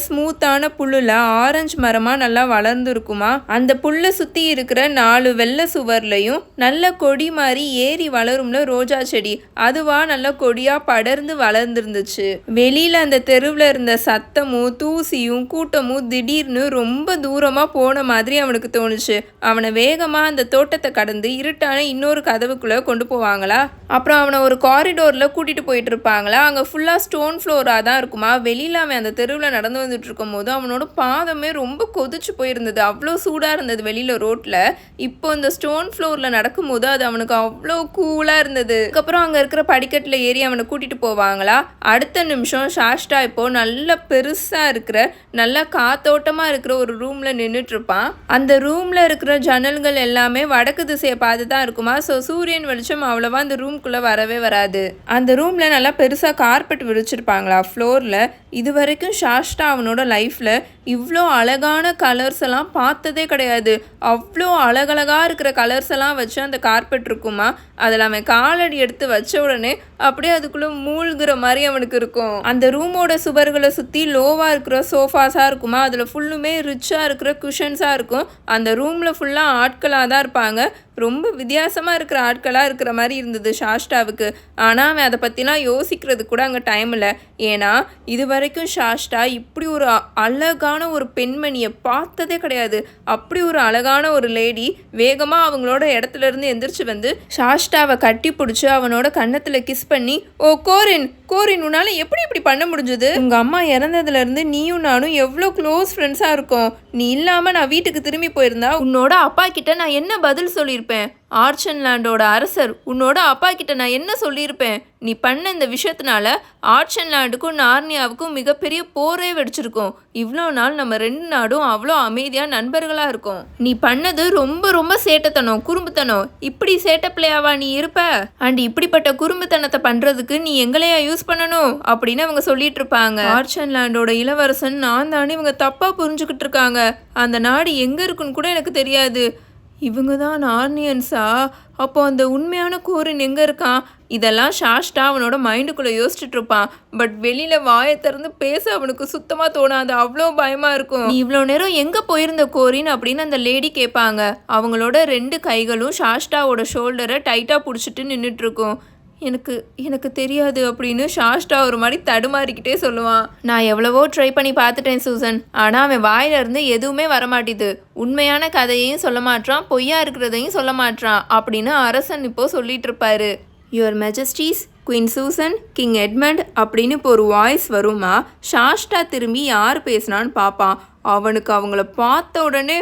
செங்குத்தான புல்லுல ஆரஞ்சு மரமாக நல்லா வளர்ந்துருக்குமா? அந்த புல்லை சுற்றி இருக்கிற நாலு வெள்ளை சுவர்லையும் நல்ல கொடி மாதிரி ஏறி வளரும்ல ரோஜா செடி. அதுவா நல்ல கொடியாக படர்ந்து வளர்ந்துருந்துச்சு. வெளியில் அந்த தெருவில் இருந்த சத்தமும் தூசியும் கூட்டமும் திடீர்னு ரொம்ப தூரமாக போன மாதிரி அவனுக்கு தோணுச்சு. அவனை வேகமாக அந்த தோட்டத்தை கடந்து இருட்டான இன்னொரு கதவுக்குள்ளே கொண்டு போவாங்களா? அப்புறம் அவனை ஒரு காரிடோரில் கூட்டிகிட்டு போயிட்டு இருப்பாங்களா? அங்கே ஃபுல்லாக ஸ்டோன் ஃப்ளோராக தான் இருக்குமா? வெளியில் அவன் அந்த தெருவில் நடந்து வந்துட்டு இருக்கும் போது அவனோட பாதமே ரொம்ப கொதிச்சு போயிருந்தது. அவ்வளோ சூடாக இருந்தது வெளியில் ரோட்டில் இப்போ இந்த ஸ்டோன் ஃப்ளோரில் நடக்கும்போது அது அவனுக்கு அவ்வளோ கூலாக இருந்தது. அதுக்கப்புறம் அங்கே இருக்கிற படிக்கட்டில் ஏறி அவனை கூட்டிகிட்டு போவாங்களா? அடுத்த நிமிஷம் ஷாஷ்டா இப்போ நல்ல பெருசாக இருக்கிற நல்ல காத்தோட்டமாக இருக்கிற ஒரு ரூமில் நின்றுட்டுருப்பான் அந்த ரூமில் இருக்கிற ஜன்னல்கள் எல்லாமே வடக்கு திசையை பார்த்து தான் இருக்குமா? ஸோ சூரியன் வெளிச்சம் அவ்வளோவா அந்த ரூம்குள்ளே வரவே வராது. அந்த ரூமில் நல்லா பெருசாக கார்பெட் விரிச்சிருப்பாங்களா ஃப்ளோரில் இது வரைக்கும் ஷாஷ்டா அவனோட லைஃப்பில் இவ்வளோ அழகான கலர்ஸ் எல்லாம் பார்த்ததே கிடையாது. அவ்வளோ அழகழகாக இருக்கிற கலர்ஸ் எல்லாம் வச்சு அந்த கார்பெட் இருக்குமா? அதில் அவன் காலடி எடுத்து வச்ச உடனே அப்படியே அதுக்குள்ளே மூழ்கிற மாதிரி அவனுக்கு இருக்கும். அந்த ரூமோட சுவர்களை சுற்றி லோவாக இருக்கிற சோஃபாஸாக இருக்குமா? அதில் ஃபுல்லுமே ரிச்சாக இருக்கிற குஷன்ஸாக இருக்கும். அந்த ரூமில் ஃபுல்லாக ஆட்களாக தான் இருப்பாங்க. ரொம்ப வித்தியாசமாக இருக்கிற ஆட்களாக இருக்கிற மாதிரி இருந்தது ஷாஷ்டாவுக்கு. ஆனால் அவன் அதை பற்றிலாம் யோசிக்கிறது கூட அங்கே டைம் இல்லை. ஏன்னா இது வரைக்கும் ஷாஷ்டா இப்படி ஒரு அ- அழகான ஒரு பெண்மணியை பார்த்ததே கிடையாது. அப்படி ஒரு அழகான ஒரு லேடி வேகமாக அவங்களோட இடத்துல இருந்து எந்திரிச்சு வந்து ஷாஷ்டாவை கட்டி பிடிச்சி அவனோட கன்னத்தில் கிஸ் பண்ணி ஓ கோரின் கோரின் உன்னால் எப்படி இப்படி பண்ண முடிஞ்சது? உங்கள் அம்மா இறந்ததுலேருந்து நீயும் நானும் எவ்வளோ க்ளோஸ் ஃப்ரெண்ட்ஸாக இருக்கோம். நீ இல்லாமல் நான் வீட்டுக்கு திரும்பி போயிருந்தா உன்னோட அப்பா கிட்ட நான் என்ன பதில் சொல்லியிருப்பேன்? ஆர்ச்சன் லேண்டோட அரசர் உன்னோட அப்பா கிட்ட நான் என்ன சொல்லியிருப்பேன்? நீ பண்ண இந்த விஷயத்தினால ஆர்ச்சன் லேண்டுக்கும் நார்னியாவுக்கும் மிகப்பெரிய போரே வெடிச்சிருக்கும். இவ்வளோ நாள் நம்ம ரெண்டு நாடும் அவ்வளோ அமைதியாக நண்பர்களாக இருக்கோம். நீ பண்ணது ரொம்ப ரொம்ப சேட்டத்தனம் குறும்புத்தனம். இப்படி சேட்ட பிள்ளையாவா நீ இருப்ப? அண்ட் இப்படிப்பட்ட குறும்புத்தனத்தை பண்ணுறதுக்கு நீ எங்களையா யூஸ் பண்ணணும் அப்படின்னு அவங்க சொல்லிட்டு இருப்பாங்க. ஆர்ச்சன் லேண்டோட இளவரசன் நான் தானே இவங்க தப்பாக புரிஞ்சுக்கிட்டு இருக்காங்க. அந்த நாடு எங்கே இருக்குன்னு கூட எனக்கு தெரியாது. இவங்க தான் நார்னியன்ஸா? அப்போ அந்த உண்மையான கோரின் எங்கே இருக்கான்? இதெல்லாம் ஷாஷ்டா அவனோட மைண்டுக்குள்ளே யோசிச்சுட்டு இருப்பான். பட் வெளியில் வாயை திறந்து பேச அவனுக்கு சுத்தமாக தோணாது. அவ்வளோ பயமாக இருக்கும். நீ இவ்வளோ நேரம் எங்கே போயிருந்த கோரின் அப்படின்னு அந்த லேடி கேட்பாங்க. அவங்களோட ரெண்டு கைகளும் ஷாஷ்டாவோட ஷோல்டரை டைட்டாக பிடிச்சிட்டு நின்றுட்டு இருக்கும். எனக்கு எனக்கு தெரியாது அப்படின்னு ஷாஷ்டா ஒரு மாதிரி தடுமாறிக்கிட்டே சொல்லுவான். நான் எவ்வளவோ ட்ரை பண்ணி பார்த்துட்டேன் சூசன். ஆனால் அவன் வாயிலிருந்து எதுவுமே வரமாட்டேது. உண்மையான கதையையும் சொல்ல மாட்டான் பொய்யா இருக்கிறதையும் சொல்ல மாட்றான் அப்படின்னு அரசன் இப்போ சொல்லிட்டு இருப்பாரு. Your majesties queen Susan king Edmund அப்படின்னு இப்போ ஒரு வாய்ஸ் வருமா? ஷாஷ்டா திரும்பி யார் பேசுனான்னு பார்ப்பான். அவனுக்கு அவங்கள பார்த்த உடனே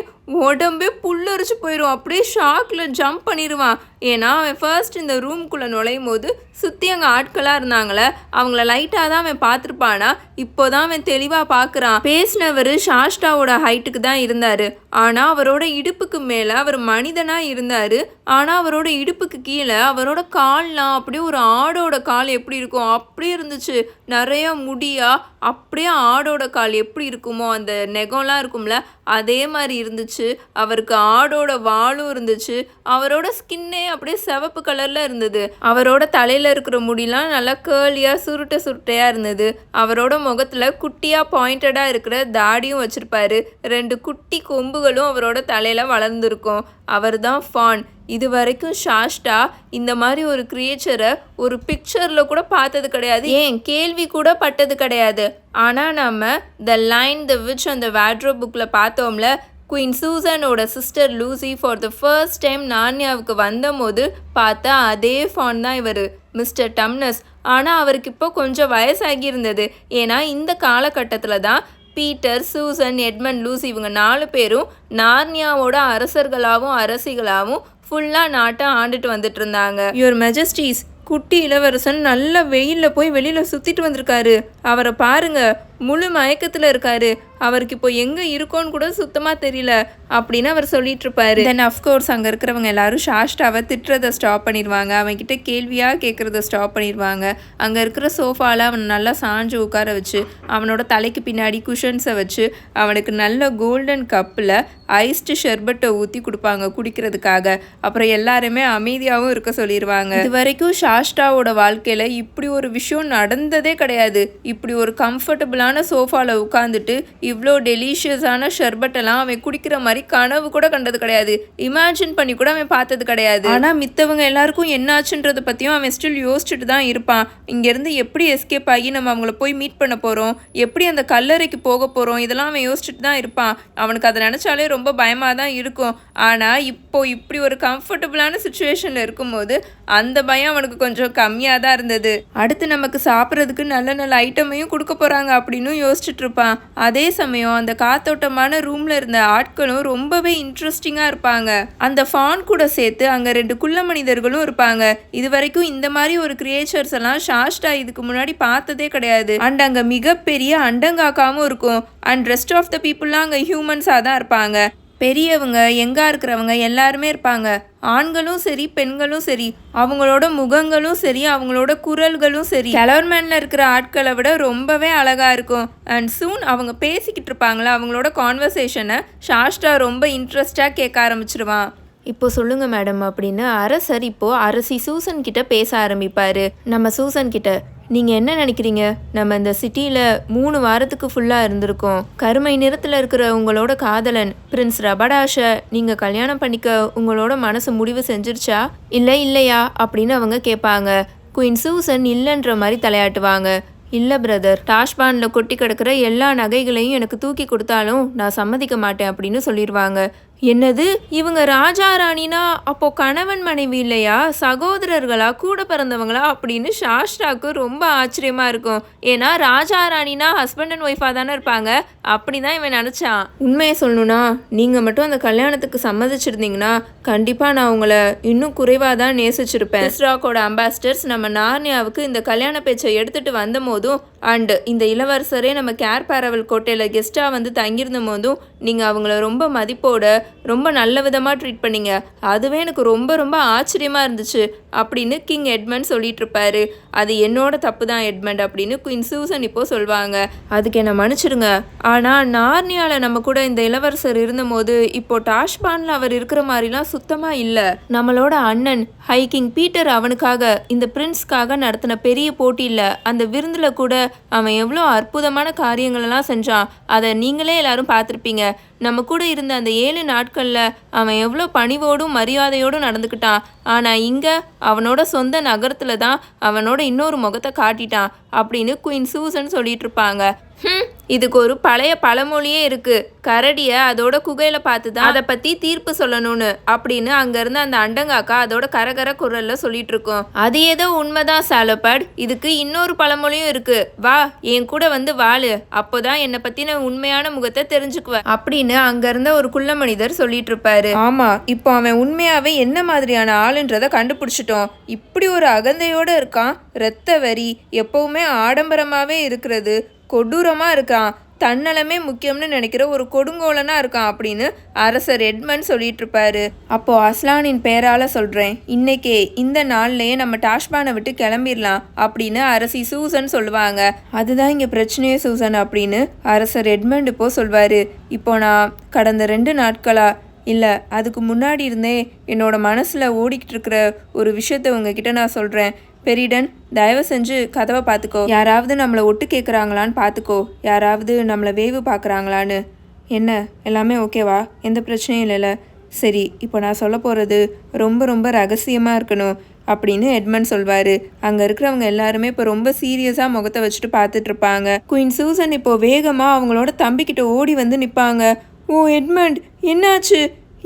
உடம்பே புல்லரிச்சு போயிடும் அப்படியே ஷாக்கில் ஜம்ப் பண்ணிடுவான் ஏன்னா அவன் ஃபர்ஸ்ட் இந்த ரூம்குள்ளே நுழையும் போது சுற்றி அங்கே ஆட்களாக இருந்தாங்களே அவங்கள லைட்டாக தான் அவன் பார்த்துருப்பானா? இப்போ தான் அவன் தெளிவாக பார்க்குறான். பேசினவர் ஷாஷ்டாவோட ஹைட்டுக்கு தான் இருந்தார். ஆனால் அவரோட இடுப்புக்கு மேலே அவர் மனிதனாக இருந்தார். ஆனால் அவரோட இடுப்புக்கு கீழே அவரோட கால்லாம் அப்படியே ஒரு ஆடோட கால் எப்படி இருக்கும்? அப்படியே இருந்துச்சு. நிறையா முடியா அப்படியே ஆடோட கால் எப்படி இருக்குமோ அந்த நெக நெகம்லாம் இருக்கும்ல அதே மாதிரி இருந்துச்சு. அவருக்கு ஆடோட வாலும் இருந்துச்சு. அவரோட ஸ்கின்னே அப்படியே சிவப்பு கலரில் இருந்தது. அவரோட தலையில் இருக்கிற முடிலாம் நல்லா கேர்லியாக சுருட்ட சுருட்டையாக இருந்தது. அவரோட முகத்தில் குட்டியாக பாயிண்டடாக இருக்கிற தாடியும் வச்சுருப்பாரு. ரெண்டு குட்டி கொம்புகளும் அவரோட தலையில் வளர்ந்துருக்கும். அவர் தான் ஃபான் இது வரைக்கும் ஷாஷ்டா இந்த மாதிரி ஒரு கிரியேச்சரை ஒரு பிக்சரில் கூட பார்த்தது கிடையாது. ஏன்? கேள்வி கூட பட்டது கிடையாது. ஆனால் நம்ம த லைன் த விச் அந்த வேட்ரோ புக்கில் பார்த்தோம்ல queen சூசனோட sister Lucy for the first time நான்யாவுக்கு வந்தபோது பார்த்தா அதே ஃபான் தான் இவர் மிஸ்டர் டம்னஸ் ஆனால் அவருக்கு இப்போ கொஞ்சம் வயசாகி இருந்தது. ஏன்னா இந்த காலகட்டத்தில் தான் பீட்டர் சூசன் எட்மண்ட் லூசி இவங்க நாலு பேரும் நார்னியாவோட அரசர்களாகவும் அரசிகளாகவும் ஃபுல்லாக நாட்டை ஆண்டுட்டு வந்துட்டு இருந்தாங்க யுவர் மெஜஸ்டிஸ் குட்டி இளவரசன் நல்ல வெயிலில் போய் வெளியில் சுற்றிட்டு வந்திருக்காரு. அவரை பாருங்கள் முழு மயக்கத்தில் இருக்காரு. அவருக்கு இப்போ எங்கே இருக்கோன்னு கூட சுத்தமாக தெரியல அப்படின்னு அவர் சொல்லிட்டு இருப்பாரு. தென் அஃப்கோர்ஸ் அங்கே இருக்கிறவங்க எல்லாரும் ஷாஷ்டாவை திட்டுறதை ஸ்டாப் பண்ணிடுவாங்க. அவன்கிட்ட கேள்வியாக கேட்குறத ஸ்டாப் பண்ணிடுவாங்க. அங்கே இருக்கிற சோஃபாவில் அவனை நல்லா சாஞ்சு உட்கார வச்சு அவனோட தலைக்கு பின்னாடி குஷன்ஸை வச்சு அவனுக்கு நல்ல கோல்டன் கப்பில் ஐஸ்டு ஷெர்பட்டை ஊற்றி கொடுப்பாங்க குடிக்கிறதுக்காக. அப்புறம் எல்லாருமே அமைதியாகவும் இருக்க சொல்லிடுவாங்க. இது வரைக்கும் ஷாஷ்டாவோட வாழ்க்கையில் இப்படி ஒரு விஷயம் நடந்ததே கிடையாது. இப்படி ஒரு கம்ஃபர்டபுளான சோஃபாவில் உட்காந்துட்டு இவ்வளோ டெலிஷியஸான ஷர்பட்டெல்லாம் அவன் குடிக்கிற மாதிரி கனவு கூட கண்டது கிடையாது. இமேஜின் பண்ணி கூட அவன் பார்த்தது கிடையாது. ஆனால் மித்தவங்க எல்லாருக்கும் என்னாச்சுன்றதை பற்றியும் அவன் ஸ்டில் யோசிச்சுட்டு தான் இருப்பான். இங்கேருந்து எப்படி எஸ்கேப் ஆகி நம்ம அவங்கள போய் மீட் பண்ண போகிறோம் எப்படி அந்த கல்லறைக்கு போக போகிறோம் இதெல்லாம் அவன் யோசிச்சுட்டு தான் இருப்பான். அவனுக்கு அதை நினச்சாலே ரொம்ப பயமாக தான் இருக்கும். ஆனால் இப்போ இப்படி ஒரு கம்ஃபர்டபுளான சுச்சுவேஷனில் இருக்கும்போது அந்த பயம் அவனுக்கு கொஞ்சம் கம்மியாக தான் இருந்தது. அடுத்து நமக்கு சாப்பிட்றதுக்கு நல்ல நல்ல ஐட்டமையும் கொடுக்க போகிறாங்க அப்படின்னு அப்படின்னு யோசிச்சுட்டு இருப்பான் அதே சமயம் அந்த காத்தோட்டமான ரூம்ல இருந்த ஆட்களும் ரொம்பவே இன்ட்ரெஸ்டிங்காக இருப்பாங்க. அந்த ஃபான் கூட சேர்த்து அங்கே ரெண்டு குள்ள மனிதர்களும் இருப்பாங்க. இது வரைக்கும் இந்த மாதிரி ஒரு கிரியேச்சர்ஸ் எல்லாம் ஷாஸ்டா இதுக்கு முன்னாடி பார்த்ததே கிடையாது. அண்ட் அங்கே மிகப்பெரிய அண்டங்காக்காவும் இருக்கும். அண்ட் ரெஸ்ட் ஆஃப் த பீப்புளெலாம் அங்கே ஹியூமன்ஸாக தான் இருப்பாங்க. பெரியவங்க எங்கா இருக்கிறவங்க எல்லாருமே இருப்பாங்க. ஆண்களும் சரி பெண்களும் சரி அவங்களோட முகங்களும் சரி அவங்களோட குரல்களும் சரி. கலர்மேனில் இருக்கிற ஆட்களை விட ரொம்பவே அழகாக இருக்கும். அண்ட் சூன் அவங்க பேசிக்கிட்டு இருப்பாங்களா அவங்களோட கான்வர்சேஷனை ஷாஸ்டா ரொம்ப இன்ட்ரெஸ்டாக கேட்க ஆரம்பிச்சிருவான். இப்போ சொல்லுங்க மேடம் அப்படின்னு அரசர் இப்போ அரசி சூசன் கிட்ட பேச ஆரம்பிப்பாரு. நம்ம சூசன் கிட்ட நீங்க என்ன நினைக்கிறீங்க? நம்ம இந்த சிட்டியில மூணு வாரத்துக்கு ஃபுல்லா இருந்திருக்கோம். கருமை நிறத்துல இருக்கிற உங்களோட காதலன் பிரின்ஸ் ரபடாஷ நீங்க கல்யாணம் பண்ணிக்க உங்களோட மனசு முடிவு செஞ்சிருச்சா? இல்ல இல்லையா? அப்படின்னு அவங்க கேட்பாங்க. குயின் சூசன் இல்லைன்ற மாதிரி தலையாட்டுவாங்க. இல்லை பிரதர். டாஷ்பானில் கொட்டி கிடக்கிற எல்லா நகைகளையும் எனக்கு தூக்கி கொடுத்தாலும் நான் சம்மதிக்க மாட்டேன் அப்படின்னு சொல்லிடுவாங்க என்னது? இவங்க ராஜா ராணினா அப்போ கணவன் மனைவி இல்லையா? சகோதரர்களா? கூட பிறந்தவங்களா? அப்படின்னு சாஸ்ட்ராக்கு ரொம்ப ஆச்சரியமா இருக்கும். ஏன்னா ராஜா ராணினா ஹஸ்பண்ட் அண்ட் ஒய்ஃபாக தானே இருப்பாங்க. அப்படிதான் இவன் நினச்சான். உண்மையை சொல்லணும்னா நீங்கள் மட்டும் அந்த கல்யாணத்துக்கு சம்மதிச்சிருந்தீங்கன்னா கண்டிப்பாக நான் உங்களை இன்னும் குறைவாக தான் நேசிச்சிருப்பேன். இஸ்ராக்கோட அம்பாசிடர்ஸ் நம்ம நார்னியாவுக்கு இந்த கல்யாண பேச்சை எடுத்துட்டு வந்த போதும் அண்டு இந்த இளவரசரே நம்ம கேர் பேரவல் கோட்டையில் கெஸ்ட்டாக வந்து தங்கியிருந்த போதும் நீங்கள் அவங்கள ரொம்ப மதிப்போட ரொம்ப நல்ல விதமாக ட்ரீட் பண்ணீங்க. அதுவே எனக்கு ரொம்ப ரொம்ப ஆச்சரியமாக இருந்துச்சு. அப்படின்னு கிங் எட்மண்ட் சொல்லிட்டு இருப்பாரு அது என்னோட தப்பு தான் எட்மண்ட் அப்படின்னு குயின் சூசன் இப்போ சொல்வாங்க. அதுக்கு என்ன மன்னிச்சிடுங்க ஆனால் நார்னியாவில் நம்ம கூட இந்த இளவரசர் இருந்தபோது இப்போ டாஷ்பானில் அவர் இருக்கிற மாதிரிலாம் சுத்தமாக இல்லை. நம்மளோட அண்ணன் ஹைக்கிங் பீட்டர் அவனுக்காக இந்த பிரின்ஸ்க்காக நடத்தின பெரிய போட்டியில் அந்த விருந்தில் கூட அவன் எவ்வளோ அற்புதமான காரியங்களெல்லாம் செஞ்சான். அதை நீங்களே எல்லாரும் பார்த்துருப்பீங்க. நம்ம கூட இருந்த அந்த ஏழு நாட்களில் அவன் எவ்வளோ பணிவோடும் மரியாதையோடும் நடந்துக்கிட்டான். ஆனால் இங்கே அவனோட சொந்த நகரத்தில் தான் அவனோட இன்னொரு முகத்தை காட்டிட்டான் அப்படின்னு குயின் சூசன் சொல்லிட்டு இருப்பாங்க. ஹம், இதுக்கு ஒரு பழைய பழமொழியே இருக்கு. கரடிய அதோட குகையில பார்த்து தான் அதை பத்தி தீர்ப்பு சொல்லணும்னு அப்படின்னு அங்கிருந்து அந்த அண்டங்காக்கா அதோட கரகர குரல்ல சொல்லிட்டு இருக்கோம் அது ஏதோ உண்மைதான் சாலப்பட். இதுக்கு இன்னொரு பழமொழியும் இருக்கு. வா என் கூட வந்து வாழு. அப்போதான் என்னை பத்தின உண்மையான முகத்தை தெரிஞ்சுக்குவ அப்படின்னு அங்கிருந்த ஒரு குள்ள மனிதர் சொல்லிட்டு இருப்பாரு ஆமா இப்போ அவன் உண்மையாவே என்ன மாதிரியான ஆளுன்றத கண்டுபிடிச்சிட்டோம். இப்படி ஒரு அகந்தையோட இருக்கான். இரத்த வரி எப்பவுமே ஆடம்பரமாவே இருக்கிறது. கொடூரமாக இருக்கான். தன்னலமே முக்கியம்னு நினைக்கிற ஒரு கொடுங்கோலனாக இருக்கான் அப்படின்னு அரசர் எட்மன் சொல்லிட்டு இருப்பாரு அப்போ அஸ்லானின் பேரால சொல்கிறேன் இன்னைக்கே இந்த நாள்லயே நம்ம டாஷ்பானை விட்டு கிளம்பிடலாம் அப்படின்னு அரசி சூசன் சொல்லுவாங்க. அதுதான் இங்கே பிரச்சனையே சூசன் அப்படின்னு அரசர் எட்மண்ட் இப்போ சொல்வாரு. இப்போ நான் கடந்த ரெண்டு நாட்களா இல்லை அதுக்கு முன்னாடி இருந்தே என்னோட மனசில் ஓடிக்கிட்டு இருக்கிற ஒரு விஷயத்த உங்ககிட்ட நான் சொல்கிறேன் பெரிடன் தயவு செஞ்சு கதவை பார்த்துக்கோ. யாராவது நம்மளை ஒட்டு கேட்குறாங்களான்னு பார்த்துக்கோ. யாராவது நம்மளை வேவு பார்க்குறாங்களான்னு. என்ன? எல்லாமே ஓகேவா? எந்த பிரச்சனையும் இல்லைல்ல. சரி இப்போ நான் சொல்ல போகிறது ரொம்ப ரொம்ப ரகசியமாக இருக்கணும் அப்படின்னு எட்மண்ட் சொல்வார். அங்கே இருக்கிறவங்க எல்லாருமே இப்போ ரொம்ப சீரியஸாக முகத்தை வச்சுட்டு பார்த்துட்ருப்பாங்க குயின் சூசன் இப்போ வேகமாக அவங்களோட தம்பிக்கிட்ட ஓடி வந்து நிற்பாங்க ஓ எட்மண்ட் என்னாச்சு?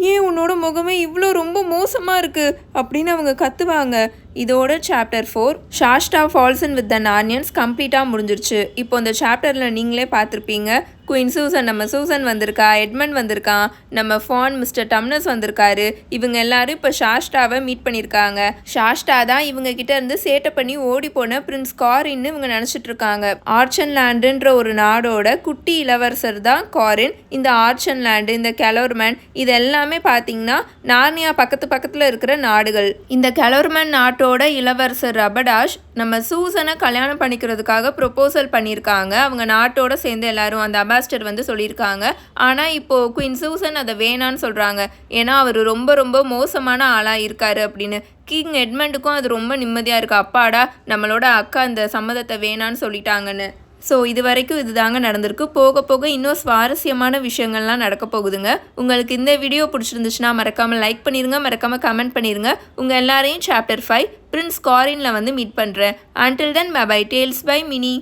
ஏன் உன்னோட முகமே இவ்வளோ ரொம்ப மோசமாக இருக்குது அப்படின்னு அவங்க கத்துவாங்க. இதோட chapter four Shasta falls in with the Narnians கம்ப்ளீட்டாக முடிஞ்சிருச்சு. இப்போ இந்த சாப்டரில் நீங்களே பார்த்துருப்பீங்க. குயின் சூசன் நம்ம சூசன் வந்திருக்கா எட்மண்ட் வந்திருக்கான் நம்ம ஃபான் மிஸ்டர் டம்னஸ் வந்திருக்காரு. இவங்க எல்லாரும் இப்போ ஷாஸ்டாவை மீட் பண்ணியிருக்காங்க. ஷாஸ்டா தான் இவங்க கிட்ட இருந்து சேட்டை பண்ணி ஓடி போன பிரின்ஸ் காரின்னு இவங்க நினச்சிட்டு இருக்காங்க. ஆர்ச்சன் லேண்டுன்ற ஒரு நாடோட குட்டி இளவரசர் தான் காரின் இந்த ஆர்ச்சன் லேண்டு இந்த கெலோர்மேன் இது எல்லாமே பார்த்தீங்கன்னா நார்னியா பக்கத்து பக்கத்தில் இருக்கிற நாடுகள். இந்த கெலோர்மேன் நாட்டோட இளவரசர் ரபடாஷ் நம்ம சூசனை கல்யாணம் பண்ணிக்கிறதுக்காக ப்ரொபோசல் பண்ணியிருக்காங்க. அவங்க நாட்டோட சேர்ந்து எல்லாரும் அந்த அம்பாஸ்டர் வந்து சொல்லியிருக்காங்க. ஆனால் இப்போது குயின் சூசன் அதை வேணான்னு சொல்கிறாங்க ஏன்னா அவர் ரொம்ப ரொம்ப மோசமான ஆளாக இருக்காரு அப்படின்னு. கிங் எட்மண்டுக்கும் அது ரொம்ப நிம்மதியாக இருக்குது அப்பாடா நம்மளோட அக்கா அந்த சம்மதத்தை வேணான்னு சொல்லிட்டாங்கன்னு. ஸோ இது வரைக்கும் இதுதாங்க நடந்திருக்கு. போக போக இன்னும் சுவாரஸ்யமான விஷயங்கள்லாம் நடக்க போகுதுங்க. உங்களுக்கு இந்த வீடியோ பிடிச்சிருந்துச்சுன்னா மறக்காமல் லைக் பண்ணிடுங்க மறக்காமல் கமெண்ட் பண்ணிடுங்க உங்கள் எல்லாரையும் சாப்டர் ஃபைவ் பிரின்ஸ் காரினில் வந்து மீட் பண்ணுறேன் until then bye tales by Mini